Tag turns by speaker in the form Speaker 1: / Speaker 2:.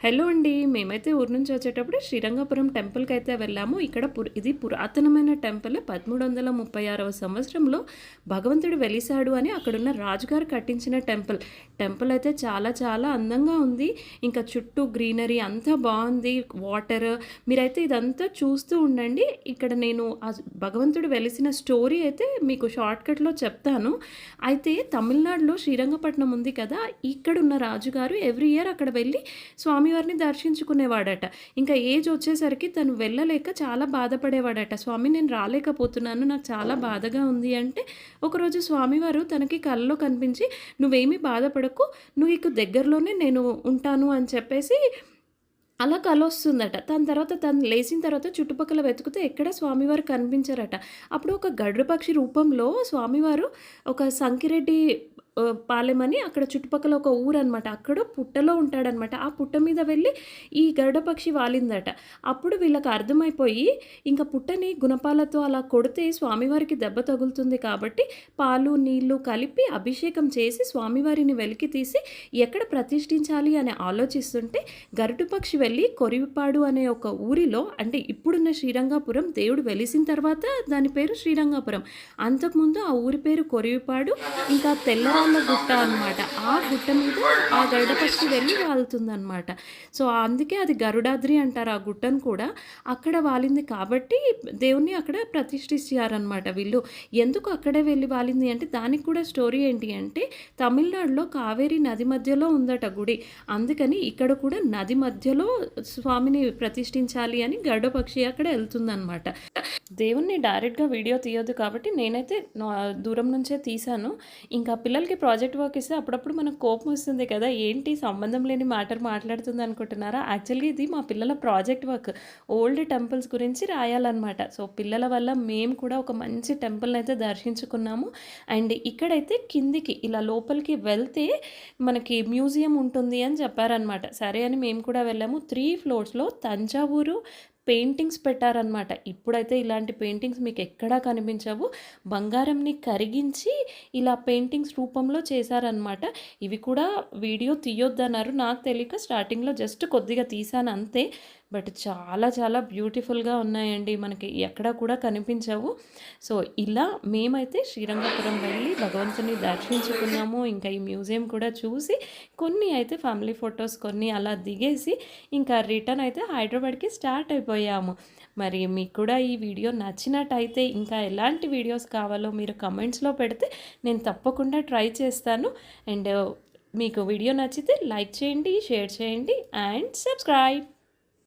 Speaker 1: Hello అండి మేమైతే ఊరు నుంచి వచ్చేటప్పుడు శ్రీరంగపురం టెంపుల్కి అయితే వెళ్ళాము. ఇక్కడ పుర ఇది పురాతనమైన టెంపుల్. పదమూడు వందల ముప్పై ఆరవ సంవత్సరంలో భగవంతుడు వెలిసాడు అని అక్కడున్న రాజుగారు కట్టించిన టెంపుల్. టెంపుల్ అయితే చాలా చాలా అందంగా ఉంది. ఇంకా చుట్టూ గ్రీనరీ అంతా బాగుంది. వాటర్ మీరైతే ఇదంతా చూస్తూ ఉండండి. ఇక్కడ నేను ఆ భగవంతుడు వెలిసిన స్టోరీ అయితే మీకు షార్ట్కట్లో చెప్తాను. అయితే తమిళనాడులో శ్రీరంగపట్నం ఉంది కదా ఇక్కడున్న రాజుగారు ఎవ్రీ ఇయర్ అక్కడ వెళ్ళి స్వామి స్వామివారిని దర్శించుకునేవాడట. ఇంకా ఏజ్ వచ్చేసరికి తను వెళ్ళలేక చాలా బాధపడేవాడట. స్వామి నేను రాలేకపోతున్నాను. నాకు చాలా బాధగా ఉంది. అంటే ఒకరోజు స్వామివారు తనకి కళ్ళలో కనిపించి నువ్వేమీ బాధపడకు. నువ్వు ఇక దగ్గరలోనే నేను ఉంటాను అని చెప్పేసి అలా కలొస్తుందట వస్తుందట. తర్వాత తను లేచిన తర్వాత చుట్టుపక్కల వెతుకుతే ఎక్కడ స్వామివారు కనిపించారట. అప్పుడు ఒక గరుడ పక్షి రూపంలో స్వామివారు ఒక సంకిరెడ్డి పాలెమని అక్కడ చుట్టుపక్కల ఒక ఊరు అనమాట అక్కడ పుట్టలో ఉంటాడనమాట ఆ పుట్ట మీద వెళ్ళి ఈ గరుడ పక్షి వాలిందట. అప్పుడు వీళ్ళకి అర్థమైపోయి ఇంకా పుట్టని గుణపాలతో అలా కొడితే స్వామివారికి దెబ్బ తగులుతుంది కాబట్టి పాలు నీళ్ళు కలిపి అభిషేకం చేసి స్వామివారిని వెలికి తీసి ఎక్కడ ప్రతిష్ఠించాలి అని ఆలోచిస్తుంటే గరుడు పక్షి వెళ్ళి కొరివిపాడు అనే ఒక ఊరిలో అంటే ఇప్పుడున్న శ్రీరంగాపురం దేవుడు వెలిసిన తర్వాత దాని పేరు శ్రీరంగాపురం. అంతకుముందు ఆ ఊరి పేరు కొరివిపాడు ఇంకా తెల్లరాళ్ళ గుట్ట అనమాట ఆ గుట్ట మీద ఆ గరుడ పక్షి వెళ్ళి వాలుతుందనమాట సో అందుకే అది గరుడాద్రి అంటారు ఆ గుట్టను కూడా. అక్కడ వాలింది కాబట్టి దేవుణ్ణి అక్కడ ప్రతిష్ఠించారనమాట వీళ్ళు. ఎందుకు అక్కడే వెళ్ళి వాలింది అంటే దానికి కూడా స్టోరీ ఏంటి అంటే తమిళనాడులో కావేరీ నది మధ్యలో ఉందట గుడి. అందుకని ఇక్కడ కూడా నది మధ్యలో స్వామిని ప్రతిష్ఠించాలి అని గరుడ పక్షి అక్కడ వెళ్తుందనమాట దేవుణ్ణి డైరెక్ట్గా వీడియో తీయొద్దు కాబట్టి నేనైతే నా- దూరం నుంచే తీశాను. ఇంకా పిల్లలకి ప్రాజెక్ట్ వర్క్ ఇస్తే అప్పుడప్పుడు మనకు కోపం వస్తుంది కదా ఏంటి సంబంధం లేని మ్యాటర్ మాట్లాడుతుంది అనుకుంటున్నారా? యాక్చువల్గా ఇది మా పిల్లల ప్రాజెక్ట్ వర్క్. ఓల్డ్ టెంపుల్స్ గురించి రాయాలన్నమాట. సో పిల్లల వల్ల మేము కూడా ఒక మంచి టెంపుల్ని అయితే దర్శించుకున్నాము. అండ్ ఇక్కడైతే కిందికి ఇలా లోపలికి వెళ్తే మనకి మ్యూజియం ఉంటుంది అని చెప్పారనమాట సరే అని మేము కూడా వెళ్ళాము. త్రీ ఫ్లోర్స్లో తంజావూరు పెయింటింగ్స్ పెట్టారనమాట ఇప్పుడైతే ఇలాంటి పెయింటింగ్స్ మీకు ఎక్కడా కనిపించవు. బంగారంని కరిగించి ఇలా పెయింటింగ్స్ రూపంలో చేశారనమాట ఇవి కూడా వీడియో తీయొద్దన్నారు. నాకు తెలియక స్టార్టింగ్లో జస్ట్ కొద్దిగా తీసాను అంతే. బట్ చాలా చాలా బ్యూటిఫుల్గా ఉన్నాయండి. మనకి ఎక్కడ కూడా కనిపించవు. సో ఇలా మేమైతే శ్రీరంగపురం వెళ్ళి భగవంతుని దర్శించుకున్నాము. ఇంకా ఈ మ్యూజియం కూడా చూసి కొన్ని అయితే ఫ్యామిలీ ఫొటోస్ కొన్ని అలా దిగేసి ఇంకా రిటర్న్ అయితే హైదరాబాద్కి స్టార్ట్ అయిపోయాము. మరి మీకు కూడా ఈ వీడియో నచ్చినట్టయితే ఇంకా ఎలాంటి వీడియోస్ కావాలో మీరు కమెంట్స్లో పెడితే నేను తప్పకుండా ట్రై చేస్తాను. అండ్ మీకు వీడియో నచ్చితే లైక్ చేయండి షేర్ చేయండి అండ్ సబ్స్క్రైబ్.